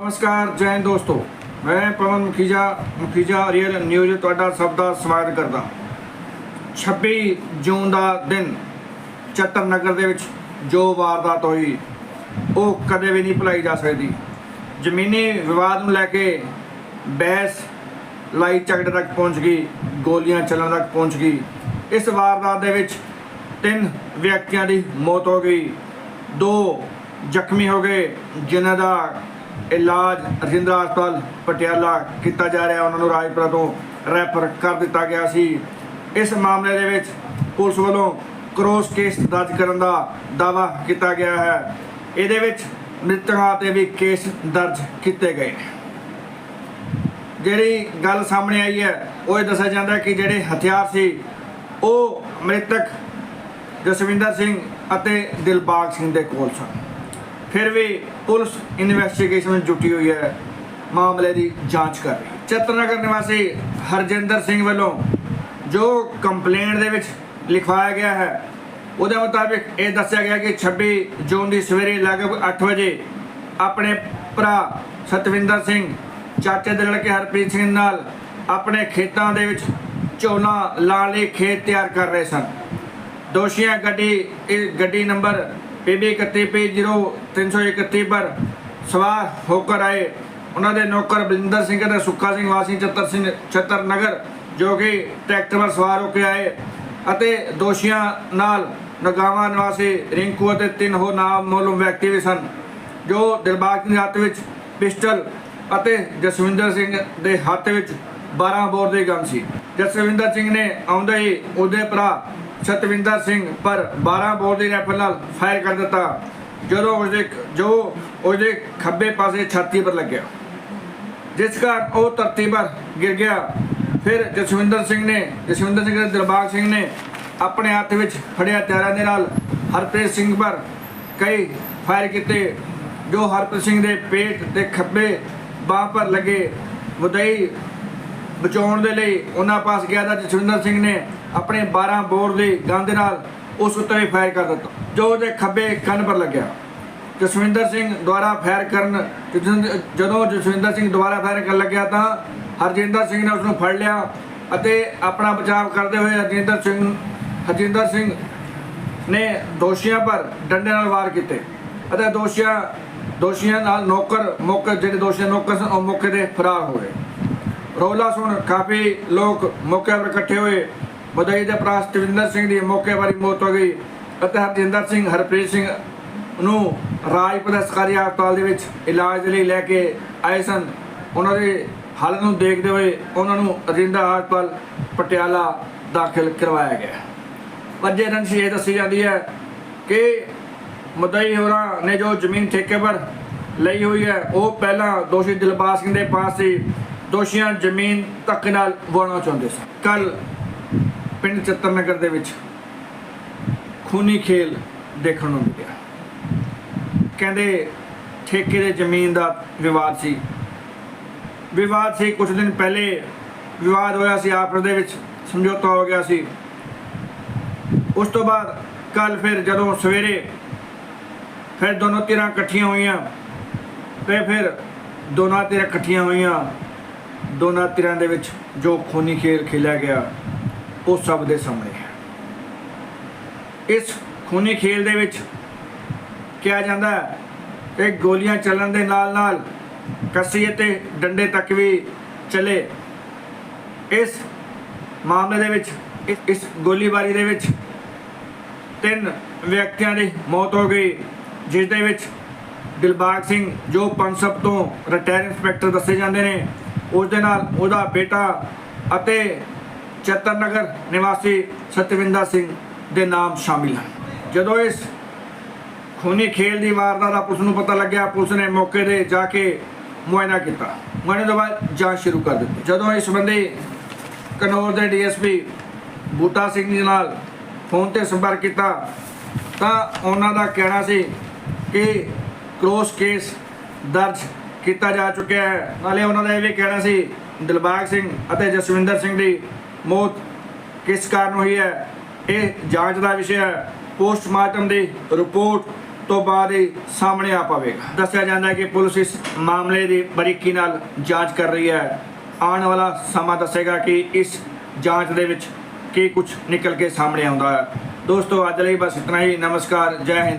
ਨਮਸਕਾਰ, ਜੈ ਦੋਸਤੋ। ਮੈਂ ਪਵਨ ਮੁਖੀਜਾ ਮੁਖੀਜਾ ਰੀਅਲ ਨਿਊਜ਼ ਤੁਹਾਡਾ ਸਭ ਦਾ ਸਵਾਗਤ ਕਰਦਾ। 26 ਜੂਨ ਦਾ ਦਿਨ ਚੱਤਰ ਨਗਰ ਦੇ ਵਿੱਚ ਜੋ ਵਾਰਦਾਤ ਹੋਈ, ਉਹ ਕਦੇ ਵੀ ਨਹੀਂ ਭੁਲਾਈ ਜਾ ਸਕਦੀ। ਜ਼ਮੀਨੀ ਵਿਵਾਦ ਨੂੰ ਲੈ ਕੇ ਬਹਿਸ ਲਾਈ ਝਗੜੇ ਤੱਕ ਪਹੁੰਚ ਗਈ, ਗੋਲੀਆਂ ਚੱਲਣ ਤੱਕ ਪਹੁੰਚ ਗਈ। ਇਸ ਵਾਰਦਾਤ ਦੇ ਵਿੱਚ ਤਿੰਨ ਵਿਅਕਤੀਆਂ ਦੀ ਮੌਤ ਹੋ ਗਈ। ਦੋ ਜ਼ਖਮੀ ਹੋ ਗਏ, ਜਿਨ੍ਹਾਂ ਦਾ ਇਲਾਜ ਰਜਿੰਦਰਾ ਹਸਪਤਾਲ ਪਟਿਆਲਾ ਕੀਤਾ ਜਾ ਰਿਹਾ। ਉਹਨਾਂ ਨੂੰ ਰਾਜਪੁਰਾ ਤੋਂ ਰੈਫਰ ਕਰ ਦਿੱਤਾ ਗਿਆ ਸੀ। ਇਸ ਮਾਮਲੇ ਦੇ ਵਿੱਚ ਪੁਲਿਸ ਵੱਲੋਂ ਕਰੋਸ ਕੇਸ ਦਰਜ ਕਰਨ ਦਾ ਦਾਅਵਾ ਕੀਤਾ ਗਿਆ ਹੈ। ਇਹਦੇ ਵਿੱਚ ਮ੍ਰਿਤਕਾਂ ਤੇ ਵੀ ਕੇਸ ਦਰਜ ਕੀਤੇ ਗਏ ਨੇ। ਜਿਹੜੀ ਗੱਲ ਸਾਹਮਣੇ ਆਈ ਹੈ, ਉਹ ਇਹ ਦੱਸਿਆ ਜਾਂਦਾ ਕਿ ਜਿਹੜੇ ਹਥਿਆਰ ਸੀ, ਉਹ ਮ੍ਰਿਤਕ ਜਸਵਿੰਦਰ ਸਿੰਘ ਅਤੇ ਦਿਲਬਾਗ ਸਿੰਘ ਦੇ ਕੋਲ ਸਨ। ਫਿਰ ਵੀ ਪੁਲਿਸ ਇਨਵੈਸਟੀਗੇਸ਼ਨ ਵਿੱਚ ਜੁਟੀ ਹੋਈ ਹੈ। ਮਾਮਲੇ ਦੀ ਜਾਂਚ ਕਰ ਰਹੀ ਹੈ। ਚਤਰਨਗਰ ਨਿਵਾਸੀ ਹਰਜਿੰਦਰ ਸਿੰਘ ਵੱਲੋਂ ਜੋ ਕੰਪਲੇਂਟ ਦੇ ਵਿੱਚ ਲਿਖਵਾਇਆ ਗਿਆ ਹੈ, ਉਹਦੇ ਮੁਤਾਬਿਕ ਇਹ ਦੱਸਿਆ ਗਿਆ ਕਿ 26 ਜੂਨ ਦੀ ਸਵੇਰੇ ਲਗਭਗ 8 ਵਜੇ ਆਪਣੇ ਭਰਾ ਸਤਵਿੰਦਰ ਸਿੰਘ, ਚਾਚੇ ਦੇ ਲੜਕੇ ਹਰਪ੍ਰੀਤ ਸਿੰਘ ਨਾਲ ਆਪਣੇ ਖੇਤਾਂ ਦੇ ਵਿੱਚ ਝੋਨਾ ਲਾਉਣ ਲਈ ਖੇਤ ਤਿਆਰ ਕਰ ਰਹੇ ਸਨ। ਦੋਸ਼ੀਆਂ ਗੱਡੀ, ਇਹ ਗੱਡੀ ਨੰਬਰ PB 31P0331 ਪਰ ਸਵਾਰ ਹੋਕਰ ਆਏ। ਉਹਨਾਂ ਦੇ ਨੌਕਰ ਬਲਿੰਦਰ ਸਿੰਘ ਅਤੇ ਸੁੱਖਾ ਸਿੰਘ, ਵਾਸੀ ਚੱਤਰ ਸਿੰਘ, ਚੱਤਰ ਨਗਰ, ਜੋ ਕਿ ਟਰੈਕਟਰ 'ਤੇ ਸਵਾਰ ਹੋ ਕੇ ਆਏ ਅਤੇ ਦੋਸ਼ੀਆਂ ਨਾਲ ਨਗਾਵਾਂ ਨਿਵਾਸੀ ਰਿੰਕੂ ਅਤੇ ਤਿੰਨ ਹੋਰ ਨਾਮ ਮਾਲੂਮ ਵਿਅਕਤੀ ਵੀ ਸਨ, ਜੋ ਦਿਲਬਾਗ ਸਿੰਘ ਦੇ ਹੱਥ ਵਿੱਚ ਪਿਸਟਲ ਅਤੇ ਜਸਵਿੰਦਰ ਸਿੰਘ ਦੇ ਹੱਥ ਵਿੱਚ 12 ਬੋਰ ਦੇ ਗਨ ਸੀ। ਜਸਵਿੰਦਰ ਸਿੰਘ ਨੇ ਆਉਂਦੇ ਹੀ ਉਹਦੇ ਭਰਾ ਸਤਵਿੰਦਰ ਸਿੰਘ ਪਰ 12 ਬੋਰ ਦੀ ਰਾਈਫਲ ਨਾਲ ਫਾਇਰ ਕਰ ਦਿੱਤਾ। ਜਦੋਂ ਉਸਦੇ ਜੋ ਉਸਦੇ ਖੱਬੇ ਪਾਸੇ ਛਾਤੀ ਪਰ ਲੱਗਿਆ। ਜਿਸ ਕਾਰਨ ਉਹ ਧਰਤੀ ਪਰ ਗਿਰ ਗਿਆ। ਫਿਰ ਜਸਵਿੰਦਰ ਸਿੰਘ ਨੇ ਜਸਵਿੰਦਰ ਸਿੰਘ ਦੇ ਦਿਲਬਾਗ ਸਿੰਘ ਨੇ ਆਪਣੇ ਹੱਥ ਵਿੱਚ ਫੜਿਆ ਤਿਆਰਾਂ ਦੇ ਨਾਲ ਹਰਪ੍ਰੀਤ ਸਿੰਘ ਪਰ ਕਈ ਫਾਇਰ ਕੀਤੇ। ਜੋ ਹਰਪ੍ਰੀਤ ਸਿੰਘ ਦੇ ਪੇਟ ਤੇ ਖੱਬੇ ਬਾਹ ਪਰ ਲੱਗੇ। ਵਧਾਈ ਬਚਾਉਣ ਦੇ ਲਈ ਉਹਨਾਂ ਪਾਸ ਗਿਆ ਤਾਂ ਜਸਵਿੰਦਰ ਸਿੰਘ ਨੇ ਆਪਣੇ 12 ਬੋਰ ਦੀ ਗਨ ਨਾਲ ਉਸ ਉੱਤੇ ਵੀ ਫਾਇਰ ਕਰ ਦਿੱਤਾ। ਜੋ ਉਹਦੇ ਖੱਬੇ ਕੰਨ ਪਰ ਲੱਗਿਆ। ਜਸਵਿੰਦਰ ਸਿੰਘ ਦੁਆਰਾ ਫਾਇਰ ਕਰਨ ਜਦੋਂ ਜਸਵਿੰਦਰ ਸਿੰਘ ਦੁਆਰਾ ਫਾਇਰ ਕਰਨ ਲੱਗਿਆ ਤਾਂ ਹਰਜਿੰਦਰ ਸਿੰਘ ਨੇ ਉਸ ਨੂੰ ਫੜ ਲਿਆ ਅਤੇ ਆਪਣਾ ਬਚਾਅ ਕਰਦੇ ਹੋਏ ਹਰਜਿੰਦਰ ਸਿੰਘ ਹਰਜਿੰਦਰ ਸਿੰਘ ਨੇ ਦੋਸ਼ੀਆਂ ਪਰ ਡੰਡੇ ਨਾਲ ਵਾਰ ਕੀਤੇ ਅਤੇ ਦੋਸ਼ੀਆਂ ਦੋਸ਼ੀਆਂ ਨਾਲ ਨੌਕਰ ਮੌਕੇ, ਜਿਹੜੇ ਦੋਸ਼ੀਆਂ ਨੌਕਰ ਸਨ, ਉਹ ਮੌਕੇ ਤੇ ਫਰਾਰ ਹੋ ਗਏ। ਰੌਲਾ ਸੁਣ ਕਾਫੀ ਲੋਕ ਮੌਕੇ ਪਰ ਇਕੱਠੇ ਹੋਏ। ਬਦਾਈ ਦੇ ਭਰਾ ਸਤਵਿੰਦਰ ਸਿੰਘ ਦੀ ਮੌਕੇ ਪਰ ਹੀ ਮੌਤ ਹੋ ਗਈ ਅਤੇ ਹਰਜਿੰਦਰ ਸਿੰਘ, ਹਰਪ੍ਰੀਤ ਸਿੰਘ ਨੂੰ ਰਾਜਪੁਰਾ ਸਰਕਾਰੀ ਹਸਪਤਾਲ ਦੇ ਵਿੱਚ ਇਲਾਜ ਲਈ ਲੈ ਕੇ ਆਏ ਸਨ। ਉਹਨਾਂ ਦੇ ਹਾਲਤ ਨੂੰ ਦੇਖਦੇ ਹੋਏ ਉਹਨਾਂ ਨੂੰ ਰਜਿੰਦਰਾ ਹਸਪਤਾਲ ਪਟਿਆਲਾ ਦਾਖਲ ਕਰਵਾਇਆ ਗਿਆ। ਵਜੇ ਰੰਸ਼ ਇਹ ਦੱਸੀ ਜਾਂਦੀ ਹੈ ਕਿ ਮਦਈ ਹੋਰਾਂ ਨੇ ਜੋ ਜ਼ਮੀਨ ਠੇਕੇ ਪਰ ਲਈ ਹੋਈ ਹੈ, ਉਹ ਪਹਿਲਾਂ ਦੋਸ਼ੀ ਦਿਲਬਾਗ ਸਿੰਘ ਦੇ ਪਾਸ ਸੀ। ਦੋਸ਼ੀਆਂ ਜ਼ਮੀਨ ਤੱਕ ਨਾਲ ਵਾਉਣਾ ਚਾਹੁੰਦੇ ਸਨ। ਕੱਲ ਪਿੰਡ ਚੱਤਰਨਗਰ ਦੇ ਵਿੱਚ ਖੂਨੀ ਖੇਲ ਦੇਖਣ ਨੂੰ ਮਿਲਿਆ। ਕਹਿੰਦੇ ਠੇਕੇ ਦੇ ਜ਼ਮੀਨ ਦਾ ਵਿਵਾਦ ਸੀ। ਵਿਵਾਦ ਸੀ ਕੁਝ ਦਿਨ ਪਹਿਲੇ ਵਿਵਾਦ ਹੋਇਆ ਸੀ ਆਪਸ ਦੇ ਵਿੱਚ ਸਮਝੌਤਾ ਹੋ ਗਿਆ ਸੀ। ਉਸ ਤੋਂ ਬਾਅਦ ਕੱਲ ਫਿਰ ਜਦੋਂ ਸਵੇਰੇ ਫਿਰ ਦੋਨੋਂ ਧਿਰਾਂ ਇਕੱਠੀਆਂ ਹੋਈਆਂ, ਤੇ ਫਿਰ ਦੋਨਾਂ ਧਿਰਾਂ ਇਕੱਠੀਆਂ ਹੋਈਆਂ, ਦੋਨਾਂ ਧਿਰਾਂ ਦੇ ਵਿੱਚ ਜੋ ਖੂਨੀ ਖੇਲ ਖੇਲਿਆ ਗਿਆ ਉਹ ਸਭ ਦੇ ਸਾਹਮਣੇ ਹੈ। ਇਸ ਖੂਨੀ ਖੇਲ ਦੇ ਵਿੱਚ ਕਿਹਾ ਜਾਂਦਾ ਹੈ ਕਿ ਗੋਲੀਆਂ ਚੱਲਣ ਦੇ ਨਾਲ ਨਾਲ ਕੱਸੀ ਅਤੇ ਡੰਡੇ ਤੱਕ ਵੀ ਚਲੇ। ਇਸ ਮਾਮਲੇ ਦੇ ਵਿੱਚ, ਇਸ ਗੋਲੀਬਾਰੀ ਦੇ ਵਿੱਚ ਤਿੰਨ ਵਿਅਕਤੀਆਂ ਦੀ ਮੌਤ ਹੋ ਗਈ, ਜਿਸ ਦੇ ਵਿੱਚ ਦਿਲਬਾਗ ਸਿੰਘ, ਜੋ ਪੰਸਬ ਤੋਂ ਰਿਟਾਇਰ ਇੰਸਪੈਕਟਰ ਦੱਸੇ ਜਾਂਦੇ ਨੇ, ਉਸ ਦੇ ਨਾਲ ਉਹਦਾ ਬੇਟਾ ਅਤੇ ਚਤਰਨਗਰ ਨਿਵਾਸੀ ਸਤਵਿੰਦਰ ਸਿੰਘ ਦੇ ਨਾਮ ਸ਼ਾਮਿਲ ਹਨ। ਜਦੋਂ ਇਸ ਖੂਨੀ ਖੇਲ ਦੀ ਵਾਰਦਾਤ ਦਾ ਪੁਲਿਸ ਨੂੰ ਪਤਾ ਲੱਗਿਆ, ਪੁਲਿਸ ਨੇ ਮੌਕੇ ਤੇ ਜਾ ਕੇ ਮੁਆਇਨਾ ਕੀਤਾ। ਮੁਆਇਨੇ ਤੋਂ ਬਾਅਦ ਜਾਂਚ ਸ਼ੁਰੂ ਕਰ ਦਿੱਤੀ। ਜਦੋਂ ਇਸ ਸੰਬੰਧੀ ਕਨੌਰ ਦੇ ਡੀਐਸਪੀ ਬੂਟਾ ਸਿੰਘ ਜੀ ਨਾਲ ਫੋਨ ਤੇ ਸੰਪਰਕ ਕੀਤਾ, ਤਾਂ ਉਹਨਾਂ ਦਾ ਕਹਿਣਾ ਸੀ ਕਿ ਕ੍ਰੋਸ ਕੇਸ ਦਰਜ ਕੀਤਾ ਜਾ ਚੁੱਕਿਆ ਹੈ। ਨਾਲੇ ਉਹਨਾਂ ਦਾ ਇਹ ਵੀ ਕਹਿਣਾ ਸੀ, ਦਿਲਬਾਗ ਸਿੰਘ ਅਤੇ ਜਸਵਿੰਦਰ ਸਿੰਘ ਦੀ ਮੌਤ ਕਿਸ ਕਾਰਨ ਹੋਈ ਹੈ? ਇਹ ਜਾਂਚ ਦਾ ਵਿਸ਼ਾ ਹੈ ਪੋਸਟਮਾਰਟਮ ਦੀ ਰਿਪੋਰਟ ਤੋਂ ਬਾਅਦ ਹੀ ਸਾਹਮਣੇ ਆ ਪਾਵੇਗਾ। ਦੱਸਿਆ ਜਾਂਦਾ ਹੈ ਕਿ ਪੁਲਿਸ ਇਸ ਮਾਮਲੇ ਦੀ ਬਰੀਕੀ ਨਾਲ ਜਾਂਚ ਕਰ ਰਹੀ ਹੈ। ਆਉਣ ਵਾਲਾ ਸਮਾਂ ਦੱਸੇਗਾ ਕਿ ਇਸ ਜਾਂਚ ਦੇ ਵਿੱਚ ਕੀ ਕੁਝ ਨਿਕਲ ਕੇ ਸਾਹਮਣੇ ਆਉਂਦਾ ਹੈ। ਦੋਸਤੋ, ਅੱਜ ਲਈ ਬਸ ਇਤਨਾ ਹੀ। ਨਮਸਕਾਰ। ਜੈ ਹਿੰਦ।